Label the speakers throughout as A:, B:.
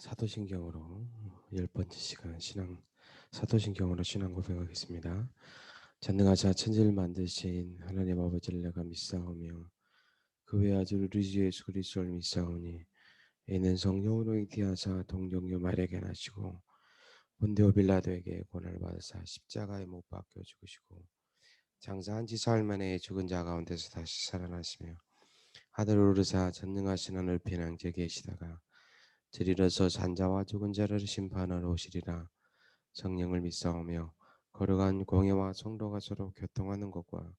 A: 사도신경으로 열 번째 시간 신앙 사도신경으로 신앙 고백하겠습니다. 전능하사 천지를 만드신 하나님 아버지를 내가 믿사오며 그 외 아들 우리 주 예수 그리스도를 믿사오니 이는 성령으로 잉태하사 동정녀 마리아에게 나시고 본데오 빌라도에게 고난을 받으사 십자가에 못 박혀 죽으시고 장사한 지 사흘 만에 죽은 자 가운데서 다시 살아나시며 하늘을 오르사 전능하신 하늘 편향제 계시다가 들이러서 산자와 죽은 자를 심판하러 오시리라 성령을 믿사오며 거룩한 공예와 성도가 서로 교통하는 것과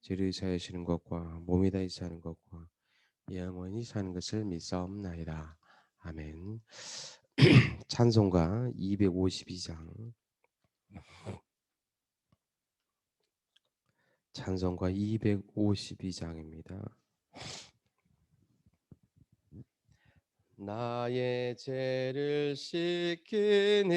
A: 죄를 사하시는 것과 몸이 다히 사는 것과 영원히 사는 것을 믿사옵나이다. 아멘. 찬송가 252장 찬송가 252장입니다. 나의 죄를 씻기는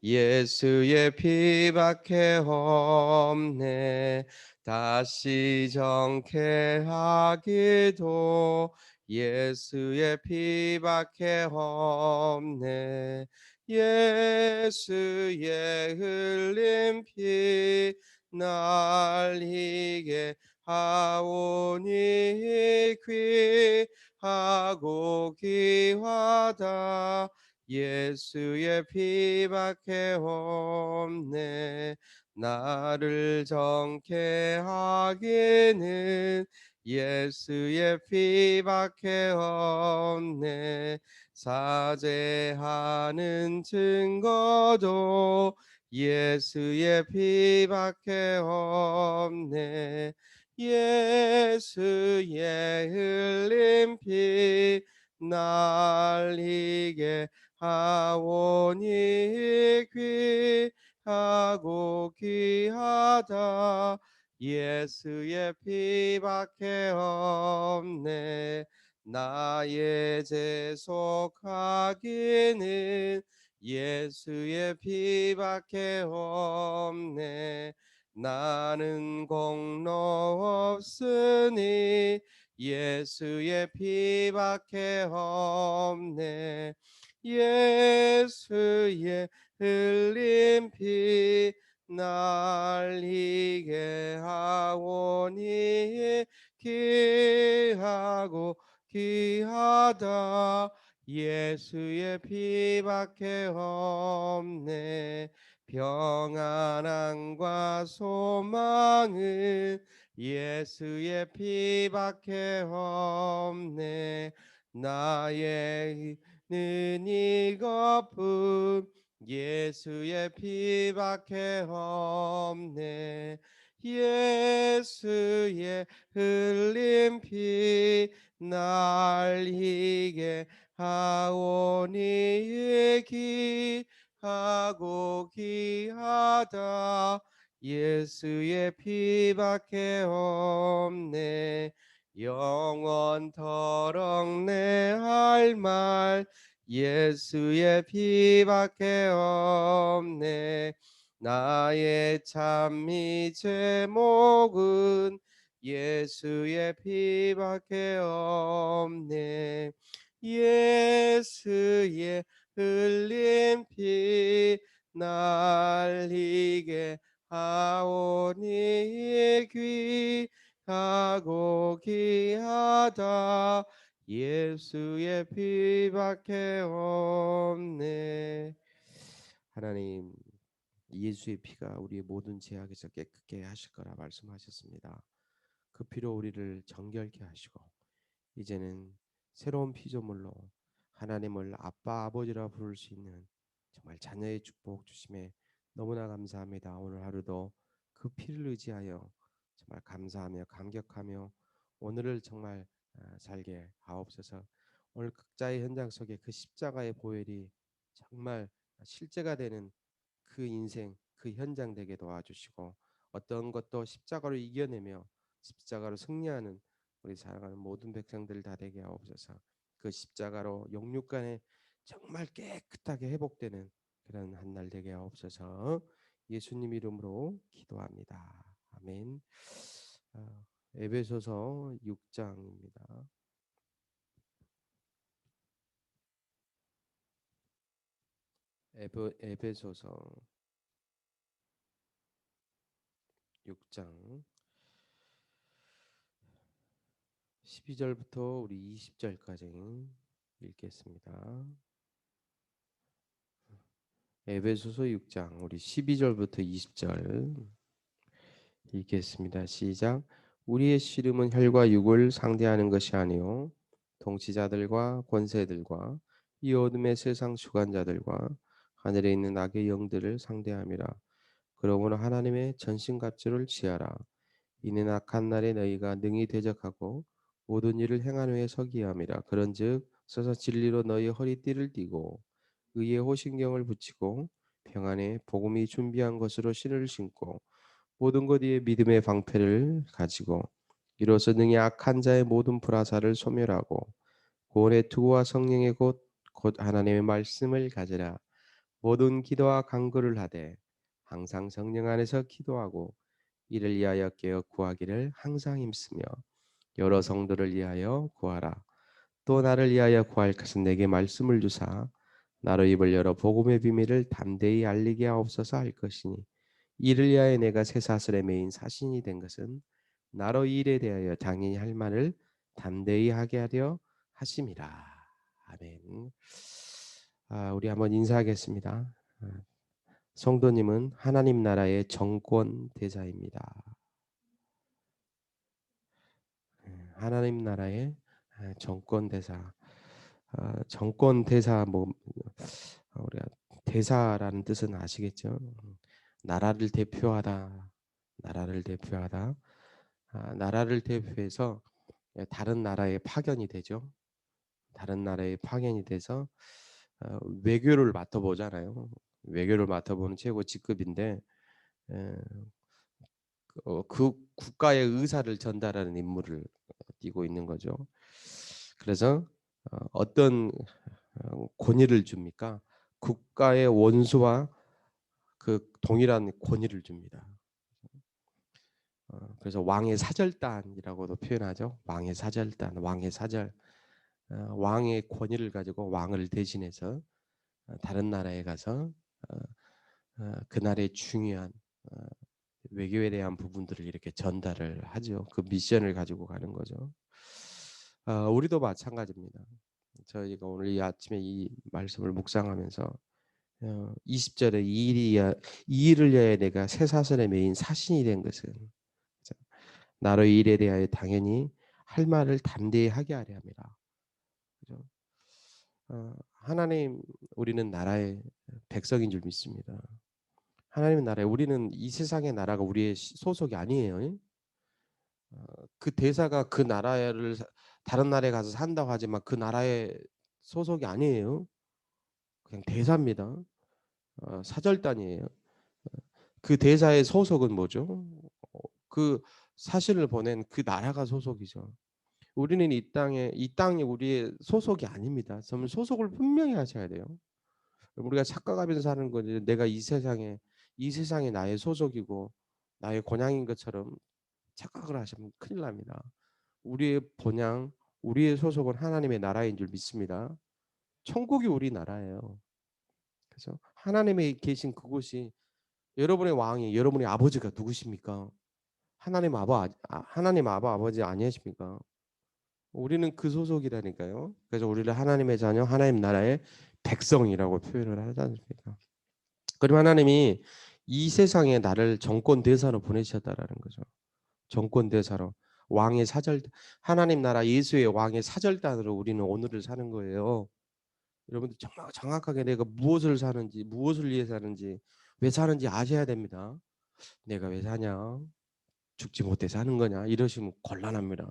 A: 예수의 피밖에 없네. 다시 정케 하기도 예수의 피밖에 없네. 예수의 흘린 피 날리게 하오니 귀 하고 귀하다. 예수의 피밖에 없네. 나를 정케 하기는 예수의 피밖에 없네. 사죄하는 증거도 예수의 피밖에 없네 예수의 흘린 피 날리게 하오니 귀하고 귀하다. 예수의 피밖에 없네. 나의 재 속하기는 예수의 피밖에 없네 나는 공로 없으니 예수의 피밖에 없네. 예수의 흘린 피 날리게 하오니 귀하고 귀하다. 예수의 피밖에 없네 평안함과 소망은 예수의 피밖에 없네. 나의 는 이것뿐 예수의 피밖에 없네. 예수의 흘린 피 날리게 하오니 기 하고 귀하다. 예수의 피밖에 없네. 영원토록 내 할 말. 예수의 피밖에 없네. 나의 참미 제목은 예수의 피밖에 없네. 예수의 흘린 피 날리게 하오니 귀하고 귀하다 예수의 피밖에 없네 하나님 예수의 피가 우리의 모든 죄악에서 깨끗게 하실 거라 말씀하셨습니다. 그 피로 우리를 정결케 하시고 이제는 새로운 피조물로 하나님을 아빠 아버지라 부를 수 있는 정말 자녀의 축복 주심에 너무나 감사합니다. 오늘 하루도 그 피를 의지하여 정말 감사하며 감격하며 오늘을 정말 아, 살게 하옵소서. 오늘 극자의 현장 속에 그 십자가의 보혈이 정말 실제가 되는 그 인생 그 현장 되게 도와주시고 어떤 것도 십자가로 이겨내며 십자가로 승리하는 우리 사랑하는 모든 백성들 다 되게 하옵소서. 그 십자가로 영육간에 정말 깨끗하게 회복되는 그런 한 날 되게 하옵소서. 예수님 이름으로 기도합니다. 아멘. 어, 에베소서 6장입니다. 에베, 에베소서 6장 12절부터 우리 20절까지 읽겠습니다. 에베소서 6장 우리 12절부터 20절 읽겠습니다. 시작. 우리의 씨름은 혈과 육을 상대하는 것이 아니요 통치자들과 권세들과 이 어둠의 세상 주관자들과 하늘에 있는 악의 영들을 상대함이라. 그러므로 하나님의 전신갑주를 취하라. 이는 악한 날에 너희가 능히 대적하고 모든 일을 행한 후에 서기야 함이라. 그런즉 서서 진리로 너희 허리띠를 띠고 의의 호신경을 붙이고 평안의 복음이 준비한 것으로 신을 신고 모든 것 위에 믿음의 방패를 가지고 이로써 능히 악한 자의 모든 불화사를 소멸하고 구원의 투구와 성령의 곧, 곧 하나님의 말씀을 가지라 모든 기도와 간구를 하되 항상 성령 안에서 기도하고 이를 위하여 깨어 구하기를 항상 힘쓰며 여러 성도를 위하여 구하라 또 나를 위하여 구할 것은 내게 말씀을 주사 나로 입을 열어 복음의 비밀을 담대히 알리게 하옵소서 할 것이니 이를 위하여 내가 쇠사슬에 매인 사신이 된 것은 나로 이 일에 대하여 당연히 할 말을 담대히 하게 하려 하심이라. 아멘. 아, 우리 한번 인사하겠습니다. 아, 성도님은 하나님 나라의 정권 대사입니다. 예, 하나님 나라의 아, 정권 대사. 아, 정권 대사 뭐 우리가 대사라는 뜻은 아시겠죠? 나라를 대표하다, 나라를 대표하다, 아, 나라를 대표해서 다른 나라에 파견이 되죠. 다른 나라에 파견이 돼서 어, 외교를 맡아보잖아요. 외교를 맡아보는 최고 직급인데 에, 어, 그 국가의 의사를 전달하는 임무를 띠고 있는 거죠. 그래서 어, 어떤 어, 권위를 줍니까? 국가의 원수와 그 동일한 권위를 줍니다. 어, 그래서 왕의 사절단이라고도 표현하죠. 왕의 사절단, 왕의 사절, 어, 왕의 권위를 가지고 왕을 대신해서 어, 다른 나라에 가서 그 나라의 중요한 외교에 대한 부분들을 이렇게 전달을 하죠. 그 미션을 가지고 가는 거죠. 우리도 마찬가지입니다. 저희가 오늘 이 아침에 이 말씀을 묵상하면서 20절에 이 일이 이 일을 위하여 내가 새 사슬에 매인 사신이 된 것은 나로 이 일에 대하여 당연히 할 말을 담대히 하게 하려 합니다. 그죠? 어, 하나님 우리는 나라의 백성인 줄 믿습니다. 하나님의 나라에 우리는 이 세상의 나라가 우리의 소속이 아니에요. 어, 그 대사가 그 나라를 다른 나라에 가서 산다고 하지만 그 나라의 소속이 아니에요. 그냥 대사입니다. 어, 사절단이에요. 그 대사의 소속은 뭐죠? 어, 그 사신을 보낸 그 나라가 소속이죠. 우리는 이 땅에 이 땅이 우리의 소속이 아닙니다. 저는 소속을 분명히 하셔야 돼요. 우리가 착각하면서 사는 거지. 내가 이 세상에 이 세상이 나의 소속이고 나의 본향인 것처럼 착각을 하시면 큰일 납니다. 우리의 본향, 우리의 소속은 하나님의 나라인 줄 믿습니다. 천국이 우리 나라예요. 그래서 하나님의 계신 그곳이 여러분의 왕이 여러분의 아버지가 누구십니까? 하나님 아바 아, 하나님 아바 아버지 아니십니까? 우리는 그 소속이라니까요. 그래서 우리를 하나님의 자녀, 하나님 나라의 백성이라고 표현을 하지 않습니까? 그럼 하나님이 이 세상에 나를 정권 대사로 보내셨다라는 거죠. 정권 대사로 왕의 사절 하나님 나라 예수의 왕의 사절단으로 우리는 오늘을 사는 거예요. 여러분들 정말 정확하게 내가 무엇을 사는지 무엇을 위해 사는지 왜 사는지 아셔야 됩니다. 내가 왜 사냐? 죽지 못해 사는 거냐? 이러시면 곤란합니다.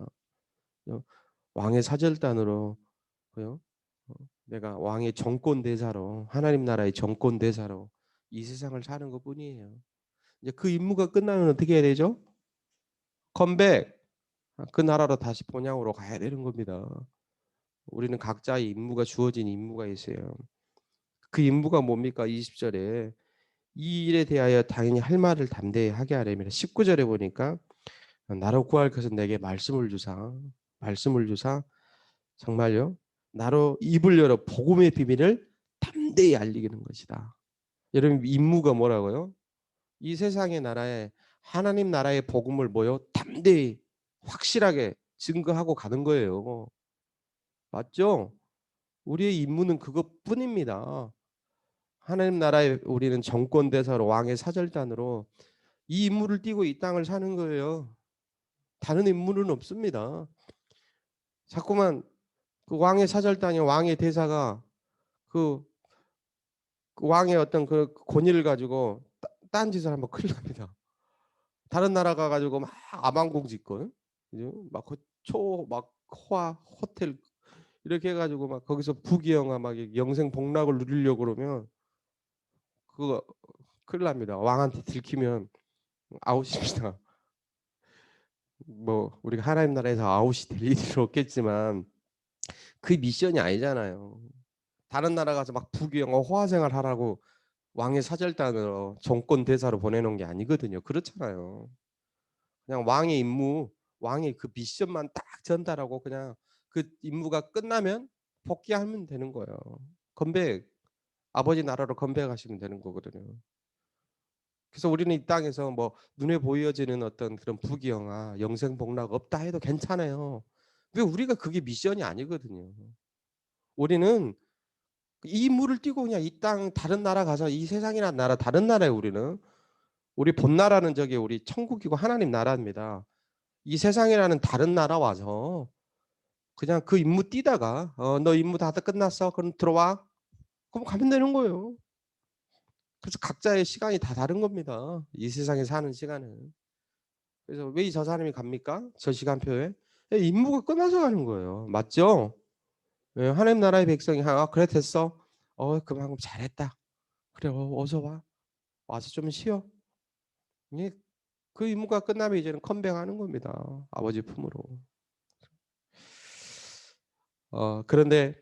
A: 어? 왕의 사절단으로 어? 내가 왕의 정권 대사로 하나님 나라의 정권 대사로 이 세상을 사는 것 뿐이에요. 이제 그 임무가 끝나면 어떻게 해야 되죠? 컴백. 그 나라로 다시 본향으로 가야 되는 겁니다. 우리는 각자의 임무가 주어진 임무가 있어요. 그 임무가 뭡니까? 20절에 이 일에 대하여 당연히 할 말을 담대히 하게 하려면 19절에 보니까 나로 구할 것은 내게 말씀을 주사 말씀을 주사 정말요 나로 입을 열어 복음의 비밀을 담대히 알리기는 것이다. 여러분 임무가 뭐라고요? 이 세상의 나라에 하나님 나라의 복음을 뭐요? 담대히 확실하게 증거하고 가는 거예요. 맞죠? 우리의 임무는 그것뿐입니다. 하나님 나라에 우리는 정권 대사로 왕의 사절단으로 이 임무를 띠고 이 땅을 사는 거예요. 다른 임무는 없습니다. 자꾸만 그 왕의 사절단이 왕의 대사가 그, 그 왕의 어떤 그 권위를 가지고 따, 딴 짓을 하면 큰일 납니다. 다른 나라 가가지고 막 아방궁 짓고 막초막 호화 호텔 이렇게 해가지고 막 거기서 부귀영화 막 영생 복락을 누리려고 그러면 그거 큰일 납니다. 왕한테 들키면 아웃입니다. 뭐 우리가 하나님 나라에서 아웃이 될 일은 없겠지만 그 미션이 아니잖아요. 다른 나라 가서 막 부귀영화 호화생활 하라고 왕의 사절단으로 정권 대사로 보내놓은 게 아니거든요. 그렇잖아요. 그냥 왕의 임무, 왕의 그 미션만 딱 전달하고 그냥 그 임무가 끝나면 복귀하면 되는 거예요. 건백 아버지 나라로 건백하시면 되는 거거든요. 그래서 우리는 이 땅에서 뭐 눈에 보여지는 어떤 그런 부귀영화, 영생 복락 없다 해도 괜찮아요. 왜 우리가 그게 미션이 아니거든요. 우리는 이 물을 띄고 그냥 이 땅 다른 나라 가서 이 세상이나 나라 다른 나라에 우리는 우리 본 나라는 저기 우리 천국이고 하나님 나라입니다. 이 세상이라는 다른 나라 와서 그냥 그 임무 뛰다가 어, 너 임무 다 끝났어 그럼 들어와 그럼 가면 되는 거예요. 그래서 각자의 시간이 다 다른 겁니다. 이 세상에 사는 시간은. 그래서 왜 저 사람이 갑니까? 저 시간표에 예, 임무가 끝나서 가는 거예요. 맞죠? 예, 하나님 나라의 백성이 아 그래 됐어. 어 그만큼 잘했다. 그래 어, 어서 와. 와서 좀 쉬어. 예, 그 임무가 끝나면 이제는 컴백하는 겁니다. 아버지 품으로. 어 그런데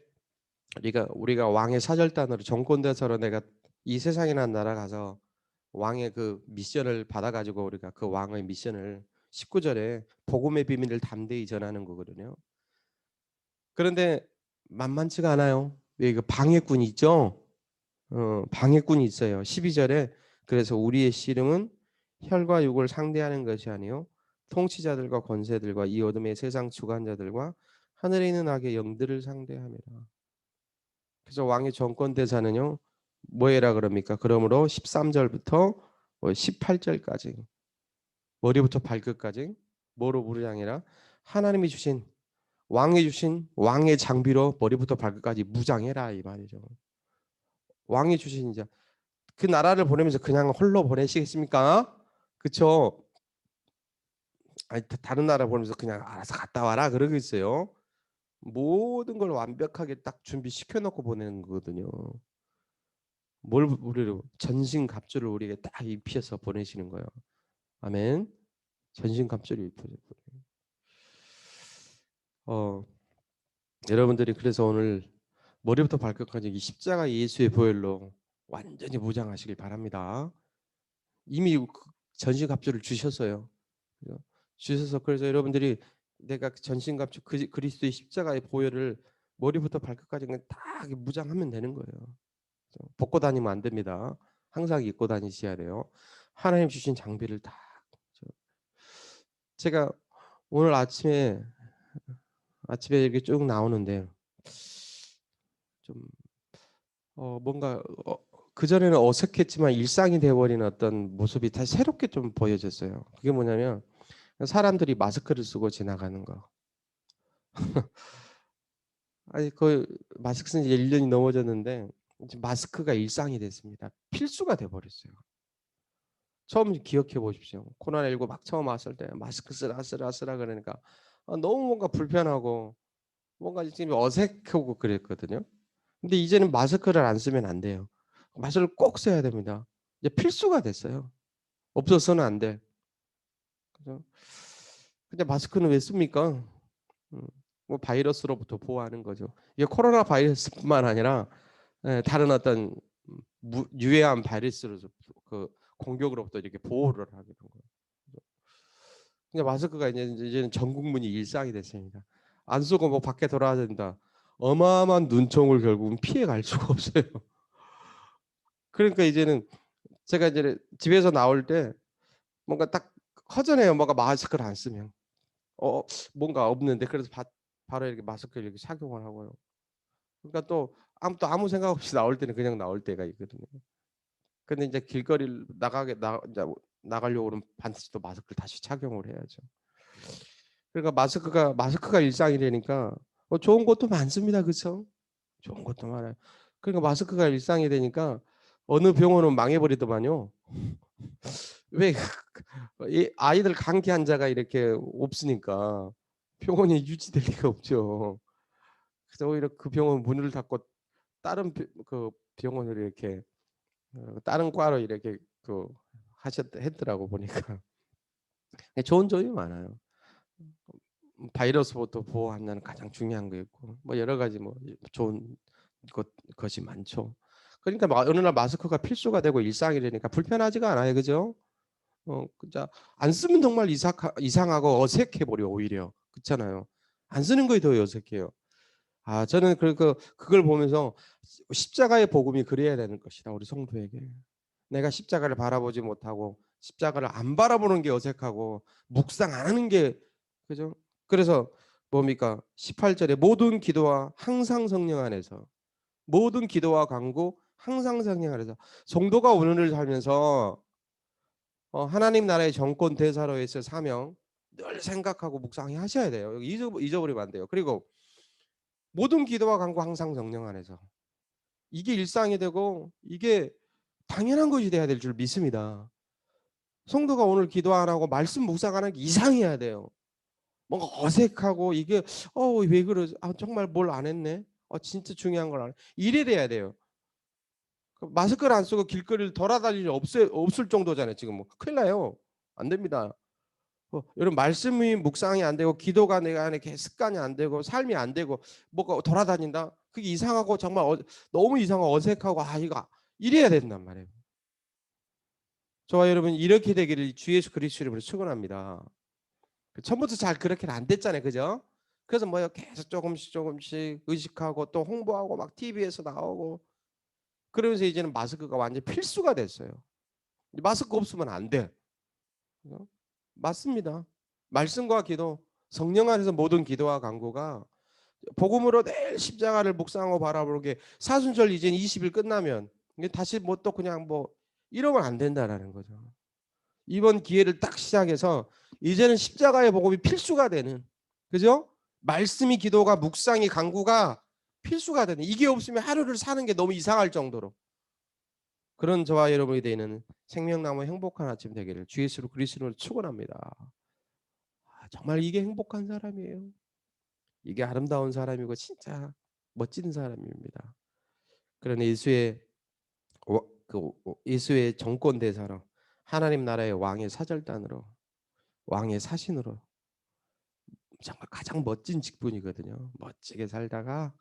A: 우리가 우리가 왕의 사절단으로 정권대사로 내가 이 세상이나 나라 가서 왕의 그 미션을 받아가지고 우리가 그 왕의 미션을 19절에 복음의 비밀을 담대히 전하는 거거든요. 그런데 만만치가 않아요. 왜그 방해꾼이 있죠? 어, 방해꾼이 있어요. 12절에 그래서 우리의 씨름은 혈과 육을 상대하는 것이 아니요 통치자들과 권세들과 이 어둠의 세상 주관자들과 하늘에 있는 악의 영들을 상대합니다. 그래서 왕의 정권 대사는요. 뭐해라 그럽니까? 그러므로 13절부터 18절까지 뭐 머리부터 발끝까지 뭐로 부르장이라 하나님이 주신 왕이 주신 왕의 장비로 머리부터 발끝까지 무장해라 이 말이죠. 왕이 주신 이제 그 나라를 보내면서 그냥 홀로 보내시겠습니까? 그쵸? 아니 다른 나라 보내면서 그냥 알아서 갔다 와라 그러겠어요. 모든 걸 완벽하게 딱 준비시켜 놓고 보내는 거거든요. 뭘 우리를 전신 갑주를 우리에게 딱 입혀서 보내시는 거예요. 아멘. 전신 갑주를 입혀서 어, 여러분들이 그래서 오늘 머리부터 발끝까지 이 십자가 예수의 보혈로 완전히 무장하시길 바랍니다. 이미 그 전신 갑주를 주셨어요. 주셔서 그래서 여러분들이 내가 전신 갑주 그리스도의 십자가의 보혈을 머리부터 발끝까지 그냥 딱 무장하면 되는 거예요. 벗고 다니면 안 됩니다. 항상 입고 다니셔야 돼요. 하나님 주신 장비를 다 제가 오늘 아침에 아침에 이렇게 쭉 나오는데 좀 어, 뭔가 어, 그 전에는 어색했지만 일상이 되어버린 어떤 모습이 다시 새롭게 좀 보여졌어요. 그게 뭐냐면 사람들이 마스크를 쓰고 지나가는 거. 아니 그 마스크 쓴 지 1년이 넘어졌는데 마스크가 일상이 됐습니다. 필수가 돼 버렸어요. 처음 기억해 보십시오. 코로나19 막 처음 왔을 때 마스크 쓰라 쓰라 쓰라 그러니까 아, 너무 뭔가 불편하고 뭔가 지금 어색하고 그랬거든요. 근데 이제는 마스크를 안 쓰면 안 돼요. 마스크를 꼭 써야 됩니다. 이제 필수가 됐어요. 없어서는 안 돼. 그죠? 근데 마스크는 왜 씁니까? 음, 뭐 바이러스로부터 보호하는 거죠. 이게 코로나 바이러스뿐만 아니라 예, 다른 어떤 유해한 바이러스로서 그 공격으로부터 이렇게 보호를 하게 된 거예요. 근데 마스크가 이제 이제는 전 국민이 일상이 됐습니다. 안 쓰고 뭐 밖에 돌아야 된다. 어마어마한 눈총을 결국은 피해 갈 수가 없어요. 그러니까 이제는 제가 이제 집에서 나올 때 뭔가 딱 허전해요. 뭔가 마스크를 안 쓰면. 어 뭔가 없는데 그래서 바, 바로 이렇게 마스크를 이렇게 착용을 하고요. 그러니까 또 아무 또 아무 생각 없이 나올 때는 그냥 나올 때가 있거든요. 근데 이제 길거리를 나가게 나 이제 나가려고 그러면 반드시 또 마스크를 다시 착용을 해야죠. 그러니까 마스크가 마스크가 일상이 되니까 뭐 좋은 것도 많습니다. 그렇죠? 좋은 것도 많아요. 그러니까 마스크가 일상이 되니까 어느 병원은 망해버리더만요. 왜이 아이들 감기 환자가 이렇게 없으니까 병원이 유지될 리가 없죠. 그래서 오히려 그 병원 문을 닫고 다른 비- 그 병원을 이렇게 어, 다른 과로 이렇게 그 하셨 했더라고 보니까 좋은 점이 많아요. 음, 바이러스부터 보호하는 가장 중요한 거였고 뭐 여러 가지 뭐 좋은 것 것이 많죠. 그러니까 마- 어느 날 마스크가 필수가 되고 일상이 되니까 불편하지가 않아요, 그죠? 어, 진짜 안 쓰면 정말 이상 이상하고 어색해 버려 오히려 그렇잖아요. 안 쓰는 거에 더 어색해요. 아, 저는 그, 그 그걸 보면서 십자가의 복음이 그래야 되는 것이다 우리 성도에게. 내가 십자가를 바라보지 못하고 십자가를 안 바라보는 게 어색하고 묵상 안 하는 게 그죠? 그래서 뭡니까? 18절에 모든 기도와 항상 성령 안에서 모든 기도와 간구 항상 성령 안에서 성도가 오늘을 살면서 어, 하나님 나라의 정권 대사로에서 사명 늘 생각하고 묵상히 하셔야 돼요. 여기 잊어, 잊어버 리면 안 돼요. 그리고 모든 기도와 간구 항상 성령 안에서 이게 일상이 되고 이게 당연한 것이 돼야 될 줄 믿습니다. 성도가 오늘 기도 안 하고 말씀 묵상 안 하는 게 이상해야 돼요. 뭔가 어색하고 이게 어 왜 그러지? 아 정말 뭘 안 했네. 어 진짜 중요한 걸 안 해. 이래 돼야 돼요. 그 마스크를 안 쓰고 길거리를 돌아다닐 일 없을, 없을 정도잖아요. 지금 뭐 큰일 나요. 안 됩니다. 어, 여러분 말씀이 묵상이 안 되고 기도가 내가 안에 습관이 안 되고 삶이 안 되고 뭐가 돌아다닌다. 그게 이상하고 정말 어, 너무 이상하고 어색하고 아 이거 이래야 된단 말이에요. 저와 여러분 이렇게 되기를 주 예수 그리스도 이름으로 축원합니다. 그 처음부터 잘 그렇게는 안 됐잖아요. 그죠? 그래서 뭐요 계속 조금씩 조금씩 의식하고 또 홍보하고 막 TV에서 나오고 그러면서 이제는 마스크가 완전 필수가 됐어요. 마스크 없으면 안 돼. 맞습니다. 말씀과 기도, 성령 안에서 모든 기도와 간구가 복음으로 내일 십자가를 묵상하고 바라보게 사순절 이제 20일 끝나면 다시 뭐 또 그냥 뭐 이러면 안 된다라는 거죠. 이번 기회를 딱 시작해서 이제는 십자가의 복음이 필수가 되는 그죠? 말씀이 기도가 묵상이 간구가 필수가 되는 이게 없으면 하루를 사는 게 너무 이상할 정도로 그런 저와 여러분이 되는 생명나무 행복한 아침 되기를 주 예수로 그리스도로 축원합니다. 아, 정말 이게 행복한 사람이에요. 이게 아름다운 사람이고 진짜 멋진 사람입니다. 그런 예수의 그 예수의 정권 대사로 하나님 나라의 왕의 사절단으로 왕의 사신으로 정말 가장 멋진 직분이거든요. 멋지게 살다가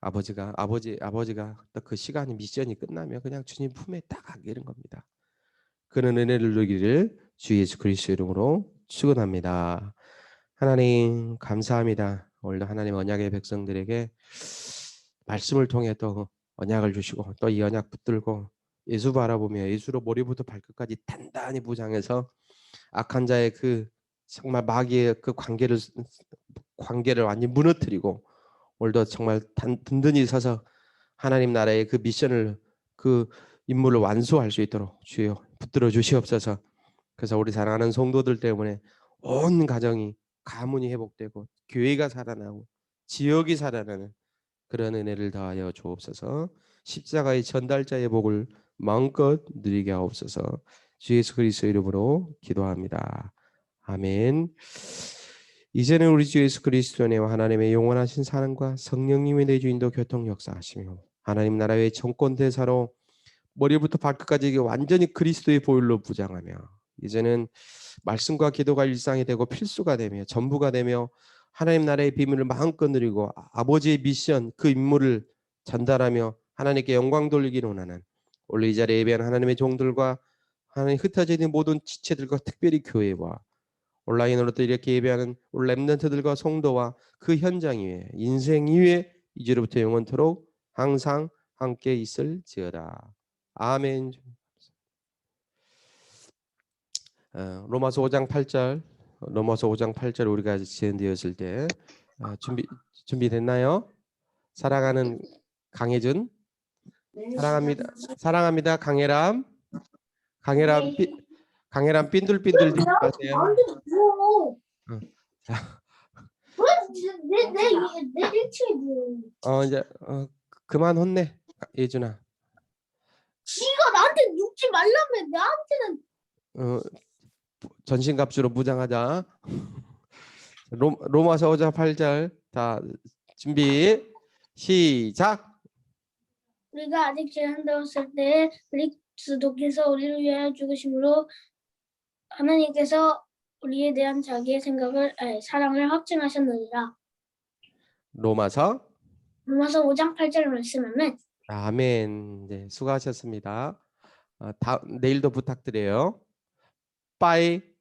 A: 아버지가 아버지 아버지가 그 시간이 미션이 끝나면 그냥 주님 품에 딱 안기는 겁니다. 그런 은혜를 누기를 주 예수 그리스도 이름으로 축원합니다. 하나님 감사합니다. 오늘도 하나님 언약의 백성들에게 말씀을 통해 또 언약을 주시고 또 이 언약 붙들고 예수 바라보며 예수로 머리부터 발끝까지 단단히 부장해서 악한 자의 그 정말 마귀의 그 관계를 관계를 완전히 무너뜨리고 오늘도 정말 단, 든든히 서서 하나님 나라의 그 미션을 그 임무를 완수할 수 있도록 주여 붙들어 주시옵소서. 그래서 우리 사랑하는 성도들 때문에 온 가정이 가문이 회복되고 교회가 살아나고 지역이 살아나는 그런 은혜를 더하여 주옵소서. 십자가의 전달자의 복을 마음껏 누리게 하옵소서. 주 예수 그리스도 이름으로 기도합니다. 아멘. 이제는 우리 주 예수 그리스도의 은혜와 하나님의 영원하신 사랑과 성령님의 내 주인도 교통 역사하시며 하나님 나라의 정권 대사로 머리부터 발끝까지 완전히 그리스도의 보혈로 부장하며 이제는 말씀과 기도가 일상이 되고 필수가 되며 전부가 되며 하나님 나라의 비밀을 마음껏 누리고 아버지의 미션 그 임무를 전달하며 하나님께 영광 돌리기를 원하는 오늘 이 자리에 예배한 하나님의 종들과 하나님 흩어져 있는 모든 지체들과 특별히 교회와 온라인으로 또 이렇게 예배하는 랩런트들과 성도와 그 현장 위에 인생 위에 이제로부터 영원토록 항상 함께 있을지어다. 아멘. 어, 로마서 5장 8절. 로마서 5장 8절 우리가 지연되었을 때 아, 준비 준비됐나요? 사랑하는 강혜준, 사랑합니다. 사랑합니다. 강혜람, 강혜람, 삐, 강혜람 삔들삔들
B: 줘.
A: 응. 자.
B: 왜내내내 일치해 줘.
A: 어 이제 어, 그만 혼내, 예준아.
B: 지가 나한테 눕지 말라며 나한테는
A: 어, 전신갑주로 무장하자. 로, 로마서 5장 8절 다 준비 시작.
B: 우리가 아직 죄 한다웠을 때 그리스도께서 우리를 위하여 죽으심으로 하나님께서 우리에 대한 자기의 생각을 아니, 사랑을 확증하셨느니라.
A: 로마서
B: 로마서 5장 8절 말씀하면
A: 아멘. 네, 수고하셨습니다. 아, 다, 내일도 부탁드려요. 빠이.